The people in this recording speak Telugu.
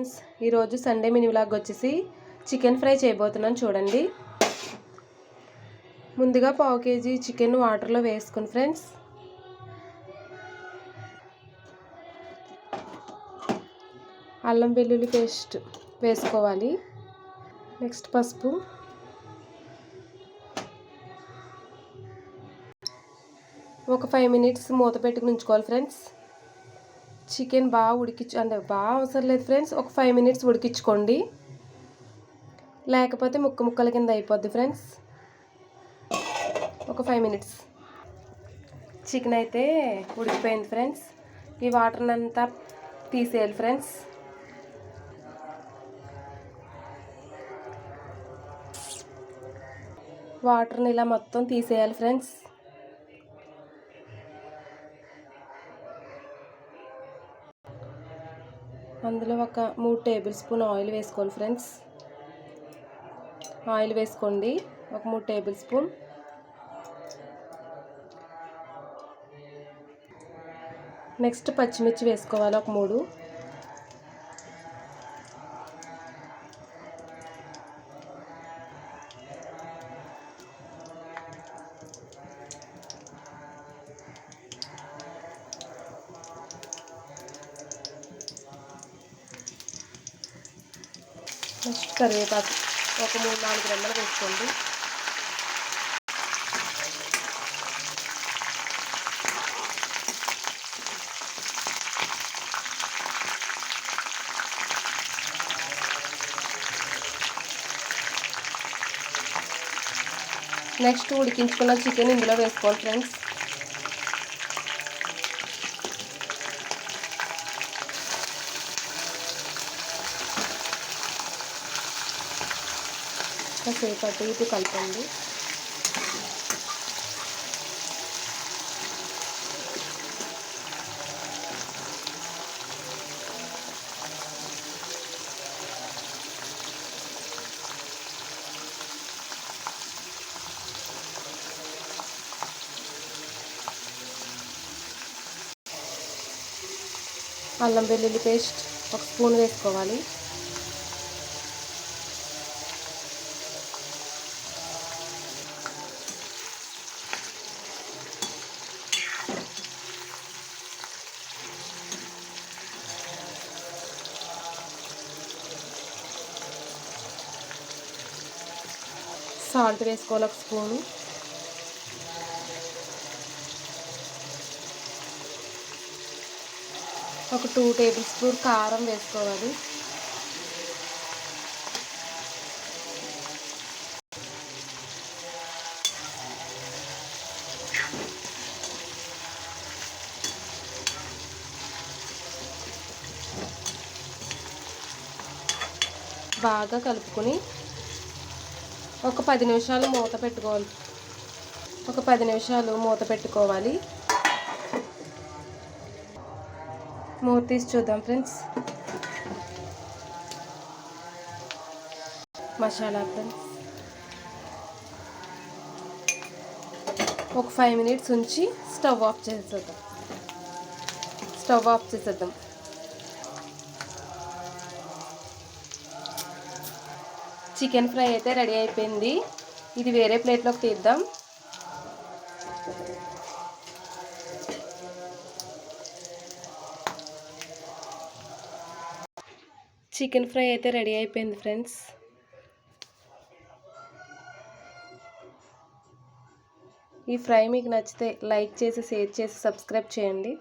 ఫ్రెండ్స్ ఈరోజు సండే మినీ వ్లాగ్ వచ్చేసి చికెన్ ఫ్రై చేయబోతున్నాను చూడండి. ముందుగా పావు కేజీ చికెన్ వాటర్లో వేసుకుని ఫ్రెండ్స్. అల్లం వెల్లుల్లి పేస్ట్ వేసుకోవాలి. నెక్స్ట్ పసుపు. ఒక ఫైవ్ మినిట్స్ మూత పెట్టుకుని ఉంచుకోవాలి ఫ్రెండ్స్. చికెన్ బాగా ఉడికించు అంటే బాగా అవసరం లేదు ఫ్రెండ్స్. ఒక ఫైవ్ మినిట్స్ ఉడికించుకోండి. లేకపోతే ముక్క ముక్కల కింద అయిపోద్ది ఫ్రెండ్స్. ఒక ఫైవ్ మినిట్స్. చికెన్ అయితే ఉడికిపోయింది ఫ్రెండ్స్. ఈ వాటర్ని అంతా తీసేయాలి ఫ్రెండ్స్. వాటర్ని ఇలా మొత్తం తీసేయాలి ఫ్రెండ్స్. అందులో ఒక మూడు టేబుల్ స్పూన్ ఆయిల్ వేసుకోవాలి ఫ్రెండ్స్. ఆయిల్ వేసుకోండి. ఒక మూడు టేబుల్ స్పూన్. నెక్స్ట్ పచ్చిమిర్చి వేసుకోవాలి ఒక మూడు. నెక్స్ట్ కరివేపాకు ఒక మూడు నాలుగు రెమ్మలు వేసుకోండి. నెక్స్ట్ ఉడికించుకున్న చికెన్ ఇందులో వేసుకోవాలి ఫ్రెండ్స్. కాసేపు అటు ఇటు కలపండి. అల్లం వెల్లుల్లి పేస్ట్ ఒక స్పూన్ వేసుకోవాలి. సాల్ట్ వేసుకోవాలి ఒక స్పూను. ఒక టూ టేబుల్ స్పూన్ కారం వేసుకోవాలి. బాగా కలుపుకొని ఒక పది నిమిషాలు మూత పెట్టుకోవాలి. ఒక పది నిమిషాలు మూత పెట్టుకోవాలి. మూత తీసి చూద్దాం ఫ్రెండ్స్. మసాలా ఫ్రెండ్స్. ఒక ఫైవ్ మినిట్స్ ఉంచి స్టవ్ ఆఫ్ చేసేద్దాం. స్టవ్ ఆఫ్ చేసేద్దాం. చికెన్ ఫ్రై అయితే రెడీ అయిపోయింది. ఇది వేరే ప్లేట్లోకి తీద్దాం. చికెన్ ఫ్రై అయితే రెడీ అయిపోయింది ఫ్రెండ్స్. ఈ ఫ్రై మీకు నచ్చితే లైక్ చేసి షేర్ చేసి సబ్స్క్రైబ్ చేయండి.